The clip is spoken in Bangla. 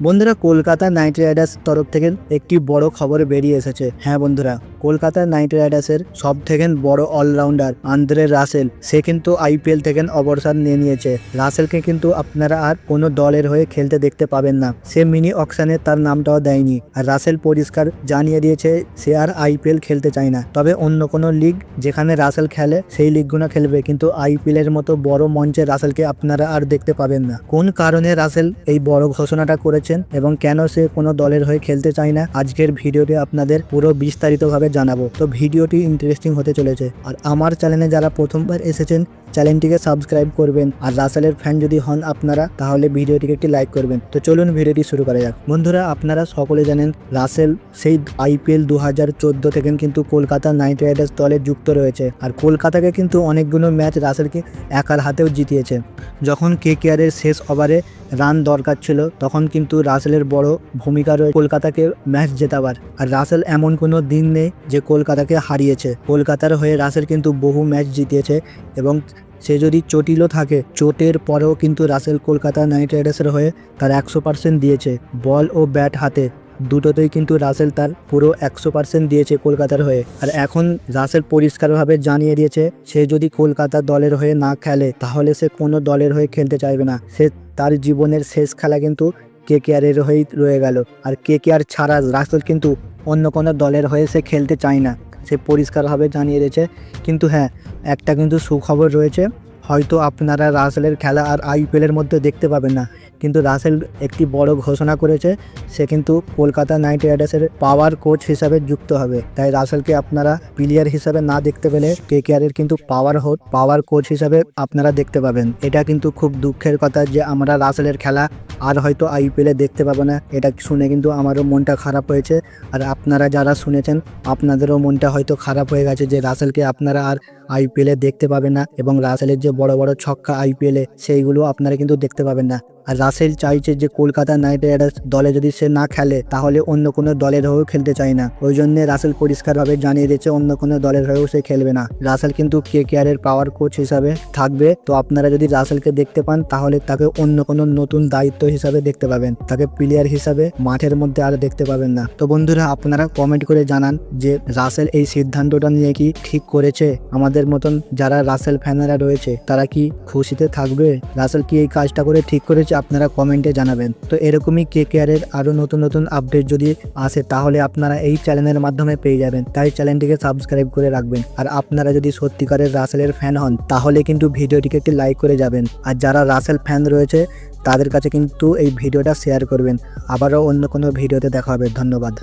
বন্ধুরা, কলকাতা নাইট রাইডার্স তরফ থেকে একটি বড় খবর বেরিয়ে এসেছে। হ্যাঁ বন্ধুরা, কলকাতা নাইট রাইডার্সের সব থেকে বড় অলরাউন্ডার আন্দ্রে রাসেল, সে কিন্তু আইপিএল থেকে অবসর নিয়ে নিয়েছে। রাসেলকে কিন্তু আপনারা আর কোনো দলের হয়ে খেলতে দেখতে পাবেন না। সে মিনি অকশনে তার নামটাও দেয়নি। আর রাসেল পরিষ্কার জানিয়ে দিয়েছে, সে আর আইপিএল খেলতে চায় না। তবে অন্য কোনো লিগ যেখানে রাসেল খেলে, সেই লিগগুলো খেলবে। কিন্তু আইপিএল এর মতো বড় মঞ্চে রাসেলকে আপনারা আর দেখতে পাবেন না। কোন কারণে রাসেল এই বড় ঘোষণাটা করেছেন এবং কেন সে কোনো দলের হয়ে খেলতে চায় না, আজকের ভিডিওতে আপনাদের পুরো বিস্তারিতভাবে জানাব। তো ভিডিওটি ইন্টারেস্টিং হতে চলেছে। আর আমার চ্যানেলে যারা প্রথমবার এসেছেন চ্যানেলটিকে সাবস্ক্রাইব করবেন আর রাসেলের ফ্যান যদি হন আপনারা, তাহলে ভিডিওটিকে একটি লাইক করবেন। তো চলুন ভিডিওটি শুরু করা যাক। বন্ধুরা, আপনারা সকলে জানেন রাসেল সেই আইপিএল দু হাজার চোদ্দ থেকে কিন্তু কলকাতা নাইট রাইডার্স দলে যুক্ত রয়েছে। আর কলকাতাকে কিন্তু অনেকগুলো ম্যাচ রাসেলকে একার হাতেও জিতিয়েছে। যখন কে কেয়ারের শেষ ওভারে রান দরকার ছিল, তখন কিন্তু রাসেলের বড় ভূমিকা রয়েছে কলকাতাকে ম্যাচ জেতাবার। আর রাসেল এমন কোনো দিন নেই যে কলকাতাকে হারিয়েছে। কলকাতার হয়ে রাসেল কিন্তু বহু ম্যাচ জিতিয়েছে এবং সে যদি চটিলও থাকে, চোটের পরেও কিন্তু রাসেল কলকাতা নাইট রাইডার্সের হয়ে তার একশো পার্সেন্ট দিয়েছে বল ও ব্যাট হাতে। দুটোতেই কিন্তু রাসেল তার পুরো একশো পার্সেন্ট দিয়েছে কলকাতার হয়ে। আর এখন রাসেল পরিষ্কারভাবে জানিয়ে দিয়েছে, সে যদি কলকাতা দলের হয়ে না খেলে, তাহলে সে কোনো দলের হয়ে খেলতে চাইবে না। সে তার জীবনের শেষ খেলা কিন্তু কে কেয়ারের হয়েই রয়ে গেল। আর কে কেয়ার ছাড়া রাসেল কিন্তু অন্য কোনো দলের হয়ে সে খেলতে চায় না। সে পরিষ্কারভাবে জানিয়ে দিয়েছে। কিন্তু হ্যাঁ একটা কিন্তু সুখবর রয়েছে। হয়তো আপনারা রাসেলের খেলা আর আইপিএলের মধ্যে দেখতে পাবেন না। কিন্তু রাসেল একটি বড় ঘোষণা করেছে, সে কিন্তু কলকাতা নাইট রাইডার্সের পাওয়ার কোচ হিসাবে যুক্ত হবে। তাই রাসেলকে আপনারা প্লেয়ার হিসাবে না দেখতে পেলে কে কেয়ারের কিন্তু পাওয়ার হোট, পাওয়ার কোচ হিসাবে আপনারা দেখতে পাবেন। এটা কিন্তু খুব দুঃখের কথা যে আমরা রাসেলের খেলা আর হয়তো আইপিএলে দেখতে পাবো না। এটা শুনে কিন্তু আমারও মনটা খারাপ হয়েছে। আর আপনারা যারা শুনেছেন, আপনাদেরও মনটা হয়তো খারাপ হয়ে গেছে যে রাসেলকে আপনারা আর আইপিএলে দেখতে পাবেন না। এবং রাসেলের যে বড় বড় ছক্কা আইপিএলে সেইগুলো আপনারা কিন্তু দেখতে পাবেন না। আর রাসেল চাইছে যে কলকাতা নাইট রাইডার্স দলে যদি সে না খেলে, তাহলে অন্য কোনো দলের হয়েও খেলতে চায় না। ওই জন্য রাসেল পরিষ্কারভাবে জানিয়ে দিয়েছে, অন্য কোনো দলের হয়েও সে খেলবে না। রাসেল কিন্তু কে কেয়ারের পাওয়ার কোচ হিসাবে থাকবে। তো আপনারা যদি রাসেলকে দেখতে পান, তাহলে তাকে অন্য কোনো নতুন দায়িত্ব হিসাবে দেখতে পাবেন। তাকে প্লেয়ার হিসাবে মাঠের মধ্যে আর দেখতে পাবেন না। তো বন্ধুরা, আপনারা কমেন্ট করে জানান যে রাসেল এই সিদ্ধান্তটা নিয়ে কি ঠিক করেছে। আমাদের মতন যারা রাসেল ফ্যানেরা রয়েছে, তারা কি খুশিতে থাকবে? রাসেল কি এই কাজটা করে ঠিক করেছে? আপনারা কমেন্টে জানাবেন। তো এরকমই কে কেয়ারের আরও নতুন নতুন আপডেট যদি আসে, তাহলে আপনারা এই চ্যানেলের মাধ্যমে পেয়ে যাবেন। তাই চ্যানেলটিকে সাবস্ক্রাইব করে রাখবেন। আর আপনারা যদি সত্যিকারের রাসেলের ফ্যান হন, তাহলে কিন্তু ভিডিওটিকে একটি লাইক করে যাবেন। আর যারা রাসেল ফ্যান রয়েছে, তাদের কাছে কিন্তু এই ভিডিওটা শেয়ার করবেন। আবারও অন্য কোনো ভিডিওতে দেখা হবে। ধন্যবাদ।